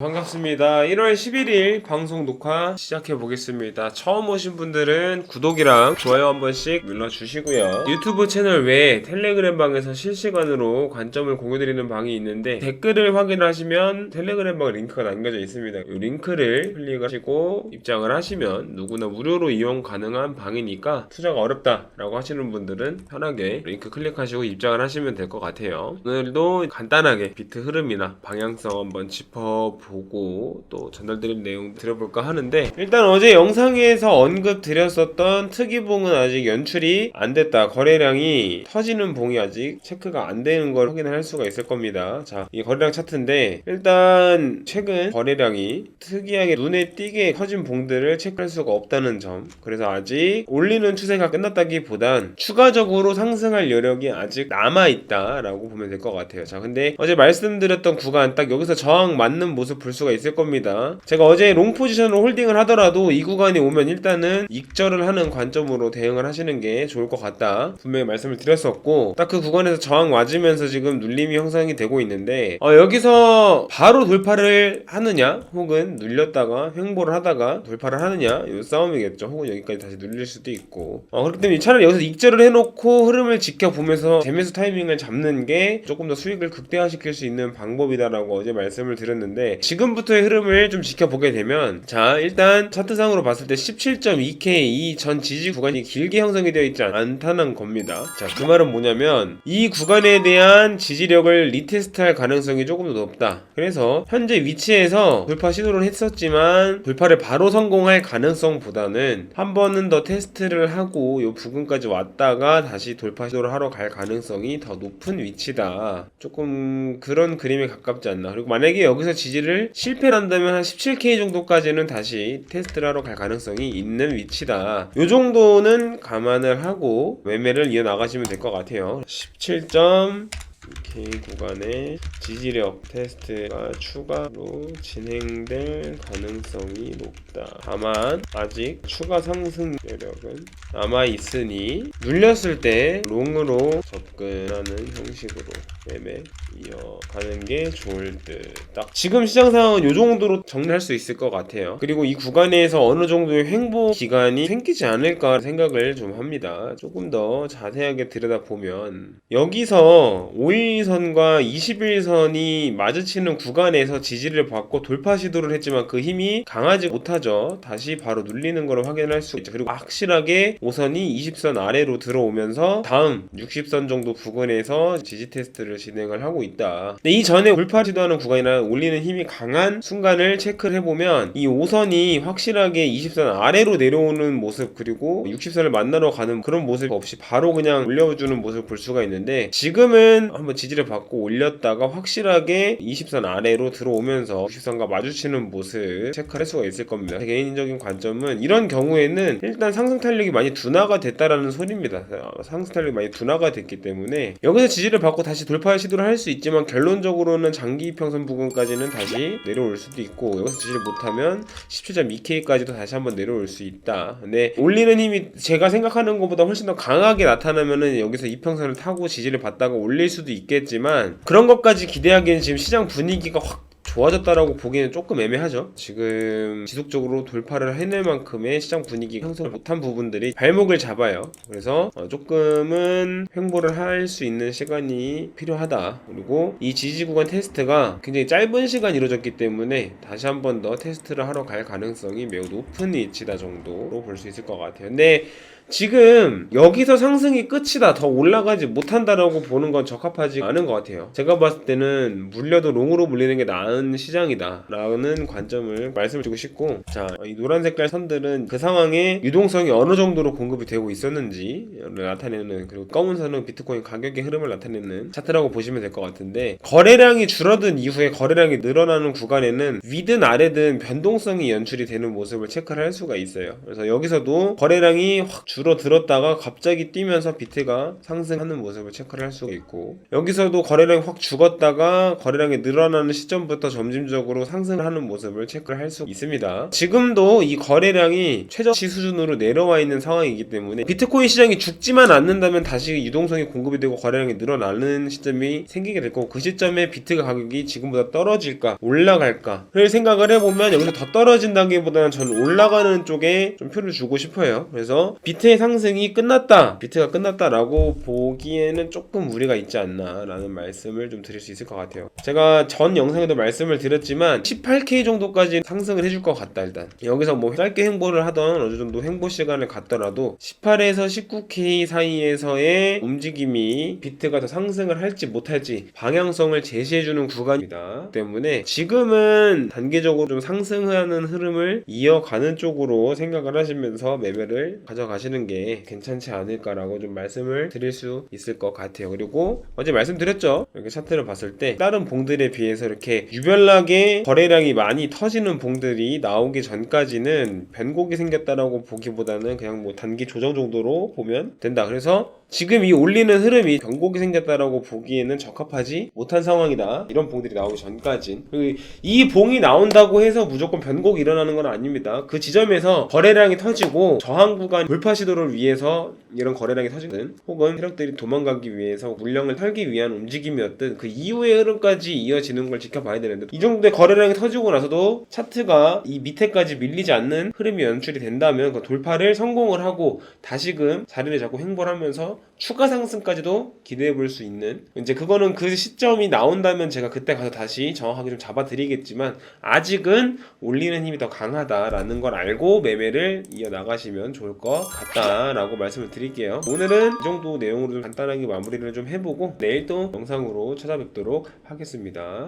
반갑습니다. 1월 11일 방송 녹화 시작해 보겠습니다. 처음 오신 분들은 구독이랑 좋아요 한 번씩 눌러주시고요. 유튜브 채널 외에 텔레그램 방에서 실시간으로 관점을 공유드리는 방이 있는데 댓글을 확인하시면 텔레그램 방 링크가 남겨져 있습니다. 이 링크를 클릭하시고 입장을 하시면 누구나 무료로 이용 가능한 방이니까 투자가 어렵다라고 하시는 분들은 편하게 링크 클릭하시고 입장을 하시면 될 것 같아요. 오늘도 간단하게 비트 흐름이나 방향성 한번 짚어 보고 또 전달드릴 내용 들어볼까 하는데 일단 어제 영상에서 언급 드렸었던 특이봉은 아직 연출이 안 됐다. 거래량이 터지는 봉이 아직 체크가 안 되는 걸 확인을 할 수가 있을 겁니다. 자, 이 거래량 차트인데 일단 최근 거래량이 특이하게 눈에 띄게 터진 봉들을 체크할 수가 없다는 점. 그래서 아직 올리는 추세가 끝났다기보단 추가적으로 상승할 여력이 아직 남아 있다라고 보면 될 것 같아요. 자, 근데 어제 말씀드렸던 구간 딱 여기서 저항 맞는 모습 볼 수가 있을 겁니다. 제가 어제 롱 포지션으로 홀딩을 하더라도 이 구간이 오면 일단은 익절을 하는 관점으로 대응을 하시는 게 좋을 것 같다. 분명히 말씀을 드렸었고 딱 그 구간에서 저항 맞으면서 지금 눌림이 형성이 되고 있는데 어, 여기서 바로 돌파를 하느냐 혹은 눌렸다가 횡보를 하다가 돌파를 하느냐 이 싸움이겠죠. 혹은 여기까지 다시 눌릴 수도 있고 어, 그렇기 때문에 차라리 여기서 익절을 해놓고 흐름을 지켜보면서 재매수 타이밍을 잡는 게 조금 더 수익을 극대화시킬 수 있는 방법이다라고 어제 말씀을 드렸는데 지금부터의 흐름을 좀 지켜보게 되면 자 일단 차트상으로 봤을 때 17.2K 이 전 지지 구간이 길게 형성이 되어 있지 않다는 겁니다. 자그 말은 뭐냐면 이 구간에 대한 지지력을 리테스트할 가능성이 조금 더 높다. 그래서 현재 위치에서 돌파 시도를 했었지만 돌파를 바로 성공할 가능성보다는 한 번은 더 테스트를 하고 이 부근까지 왔다가 다시 돌파 시도를 하러 갈 가능성이 더 높은 위치다. 조금 그런 그림에 가깝지 않나. 그리고 만약에 여기서 지지를 실패를 한다면 한 17K 정도까지는 다시 테스트를 하러 갈 가능성이 있는 위치다. 이 정도는 감안을 하고 매매를 이어나가시면 될 것 같아요. 17점 K 구간의 지지력 테스트가 추가로 진행될 가능성이 높다. 다만 아직 추가 상승 여력은 남아 있으니 눌렸을 때 롱으로 접근하는 형식으로 매매 이어가는 게 좋을 듯. 딱 지금 시장 상황은 이 정도로 정리할 수 있을 것 같아요. 그리고 이 구간에서 어느 정도의 횡보 기간이 생기지 않을까 생각을 좀 합니다. 조금 더 자세하게 들여다보면 여기서 5일 선과 21선이 마주치는 구간에서 지지를 받고 돌파 시도를 했지만 그 힘이 강하지 못하죠. 다시 바로 눌리는 걸 확인할 수 있죠. 그리고 확실하게 5선이 20선 아래로 들어오면서 다음 60선 정도 부근에서 지지 테스트를 진행을 하고 있다. 근데 이 전에 돌파 시도하는 구간이나 올리는 힘이 강한 순간을 체크를 해보면 이 5선이 확실하게 20선 아래로 내려오는 모습 그리고 60선을 만나러 가는 그런 모습 없이 바로 그냥 올려주는 모습을 볼 수가 있는데 지금은 한번 지지를 받고 올렸다가 확실하게 20선 아래로 들어오면서 60선과 마주치는 모습 체크할 수가 있을 겁니다. 제 개인적인 관점은 이런 경우에는 일단 상승 탄력이 많이 둔화가 됐다라는 소리입니다. 어, 상승 탄력이 많이 둔화가 됐기 때문에 여기서 지지를 받고 다시 돌파 시도를 할 수 있지만 결론적으로는 장기 이평선 부분까지는 다시 내려올 수도 있고 여기서 지지를 못하면 17.2K까지도 다시 한번 내려올 수 있다. 근데 올리는 힘이 제가 생각하는 것보다 훨씬 더 강하게 나타나면은 여기서 이평선을 타고 지지를 받다가 올릴 수도 있겠지만 그런 것까지 기대하기에는 지금 시장 분위기가 확 좋아졌다라고 보기에는 조금 애매하죠. 지금 지속적으로 돌파를 해낼 만큼의 시장 분위기 형성을 못한 부분들이 발목을 잡아요. 그래서 어, 조금은 횡보를 할 수 있는 시간이 필요하다. 그리고 이 지지 구간 테스트가 굉장히 짧은 시간 이루어졌기 때문에 다시 한 번 더 테스트를 하러 갈 가능성이 매우 높은 위치다 정도로 볼 수 있을 것 같아요. 근데 지금 여기서 상승이 끝이다 더 올라가지 못한다라고 보는 건 적합하지 않은 것 같아요. 제가 봤을 때는 물려도 롱으로 물리는 게 나은 시장이다 라는 관점을 말씀을 드리고 싶고 자이 노란 색깔 선들은 그 상황에 유동성이 어느 정도로 공급이 되고 있었는지를 나타내는 그리고 검은 선은 비트코인 가격의 흐름을 나타내는 차트라고 보시면 될 것 같은데 거래량이 줄어든 이후에 거래량이 늘어나는 구간에는 위든 아래든 변동성이 연출이 되는 모습을 체크를 할 수가 있어요. 그래서 여기서도 거래량이 확 줄 어들었다가 갑자기 뛰면서 비트가 상승하는 모습을 체크를 할 수가 있고 여기서도 거래량이 확 죽었다가 거래량이 늘어나는 시점부터 점진적으로 상승하는 모습을 체크를 할 수 있습니다. 지금도 이 거래량이 최저치 수준으로 내려와 있는 상황이기 때문에 비트코인 시장이 죽지만 않는다면 다시 유동성이 공급이 되고 거래량이 늘어나는 시점이 생기게 될 거고 그 시점에 비트가 가격이 지금보다 떨어질까 올라갈까를 생각을 해보면 여기서 더 떨어진다기보다는 저는 올라가는 쪽에 좀 표를 주고 싶어요. 그래서 비트 의 상승이 끝났다, 비트가 끝났다라고 보기에는 조금 무리가 있지 않나라는 말씀을 좀 드릴 수 있을 것 같아요. 제가 전 영상에도 말씀을 드렸지만 18K 정도까지 상승을 해줄 것 같다 일단 여기서 뭐 짧게 횡보를 하던 어느 정도 횡보 시간을 갖더라도 18에서 19K 사이에서의 움직임이 비트가 더 상승을 할지 못할지 방향성을 제시해주는 구간이다 때문에 지금은 단계적으로 좀 상승하는 흐름을 이어가는 쪽으로 생각을 하시면서 매매를 가져가시는 게 괜찮지 않을까라고 좀 말씀을 드릴 수 있을 것 같아요. 그리고 어제 말씀드렸죠. 이렇게 차트를 봤을 때 다른 봉들에 비해서 이렇게 유별나게 거래량이 많이 터지는 봉들이 나오기 전까지는 변곡이 생겼다라고 보기보다는 그냥 뭐 단기 조정 정도로 보면 된다. 그래서 지금 이 올리는 흐름이 변곡이 생겼다라고 보기에는 적합하지 못한 상황이다. 이런 봉들이 나오기 전까진. 이 봉이 나온다고 해서 무조건 변곡이 일어나는 건 아닙니다. 그 지점에서 거래량이 터지고 저항 구간 돌파 시도를 위해서 이런 거래량이 터지든 혹은 세력들이 도망가기 위해서 물량을 털기 위한 움직임이었든 그 이후의 흐름까지 이어지는 걸 지켜봐야 되는데 이 정도의 거래량이 터지고 나서도 차트가 이 밑에까지 밀리지 않는 흐름이 연출이 된다면 그 돌파를 성공을 하고 다시금 자리를 잡고 횡보를 하면 서 추가 상승까지도 기대해 볼 수 있는 이제 그거는 그 시점이 나온다면 제가 그때 가서 다시 정확하게 좀 잡아 드리겠지만 아직은 올리는 힘이 더 강하다라는 걸 알고 매매를 이어 나가시면 좋을 것 같다라고 말씀을 드릴게요. 오늘은 이 정도 내용으로 좀 간단하게 마무리를 좀 해보고 내일 또 영상으로 찾아뵙도록 하겠습니다.